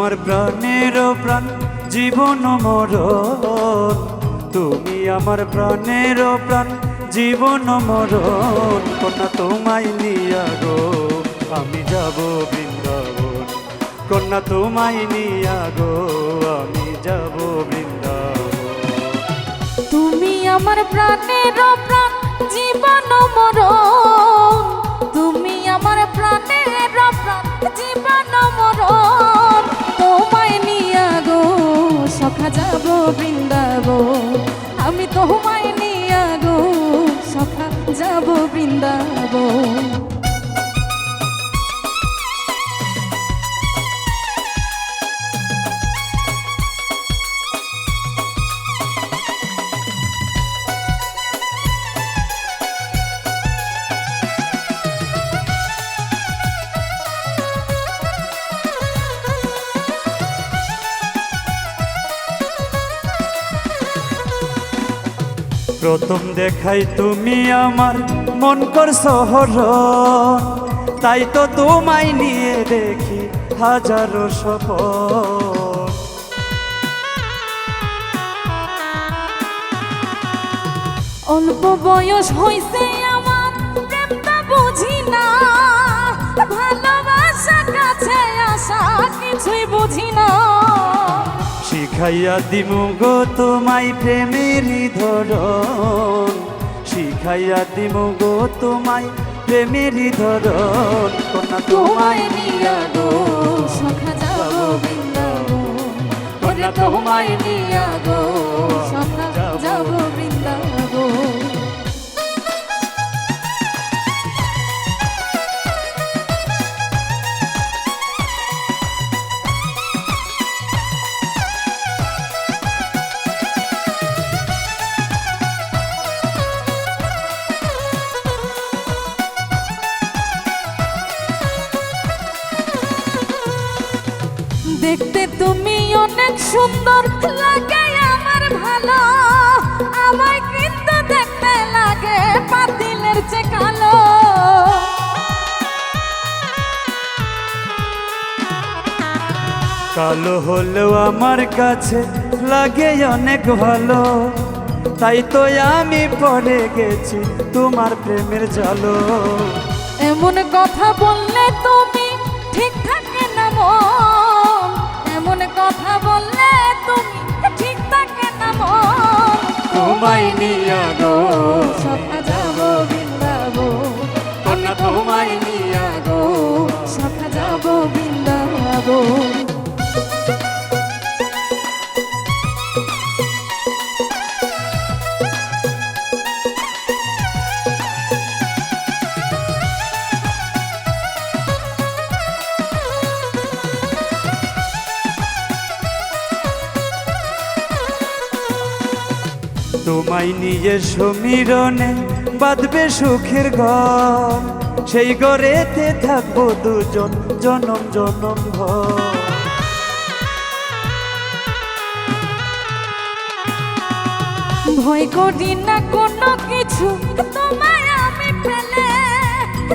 আমার প্রাণের প্রাণ, জীবন মরণ। তুমি আমার প্রাণের প্রাণ, জীবন মরণ। কন্যা তোমায় নিয়া গো, আমি যাব বৃন্দাবন। কন্যা তোমায় নিয়া গো, আমি যাব বৃন্দাবন। তুমি আমার প্রাণের প্রাণ, জীবন মরণ। তুমি আমার প্রাণের Oh. প্রথম দেখাই তুমি আমার মন কর শহর। তাই তো তোমায় নিয়ে দেখি হাজারো সফর অল্প বয়স হইছে আমার প্রেমটা বুঝি না। ভালোবাসা কাছে আসা কিছুই বুঝি না। শিখাইয়া দিমু গো তোমাই প্রেমের ধরন শিখাইয়া দিমু গো তোমাই প্রেমের ধরন কোনা তোমায় নিয়া গো, সখা যাব বৃন্দাবন। কোনা তোমায় নিয়া গো দেখতে তুমি অনেক সুন্দর লাগে আমার ভালো। আমায় কিন্তু দেখতে লাগে পাতিলের চেয়ে কালো। কালো হলেও আমার কাছে লাগে অনেক ভালো। তাই তো আমি পড়ে গেছি তোমার প্রেমের জালো। এমন কথা বললে তুমি ঠিক তোমায় নিয়ে সমীরণে বাঁধবে সুখের ঘর। সেই ঘরেতে থাকব দুজন জনম জনম ঘর। ভয় করি না কোনো কিছু তোমায় আমি পেলে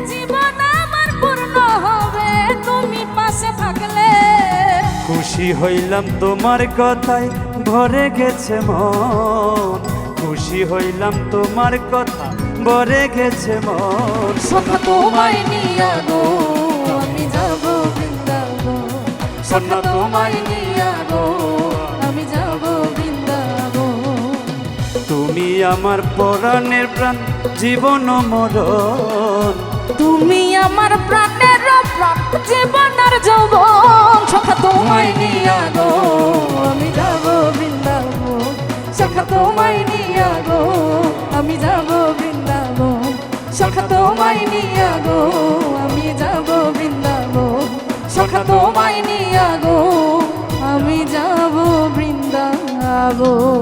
জীবন আমার পূর্ণ হবে তুমি পাশে থাকলে। খুশি হইলাম তোমার কথায় ভরে গেছে মন। হইলাম তোমার কথা ভরে গেছে মন। সখা তোমায় নিয়া গো আমি যাব বৃন্দাবন। সখা তোমায় নিয়া গো আমি যাব বৃন্দাবন। তুমি আমার পরাণের প্রাণ জীবন মরণ। তুমি আমার প্রাণের প্রাণ জীবনের যৌবন। সখা তোমায় নিয়া সখা তোমায় নিয়া গো, আমি যাব বৃন্দাবন। সখা তোমায় নিয়া গো, আমি যাব বৃন্দাবন। সখা তোমায় নিয়া গো, আমি যাব বৃন্দাবন।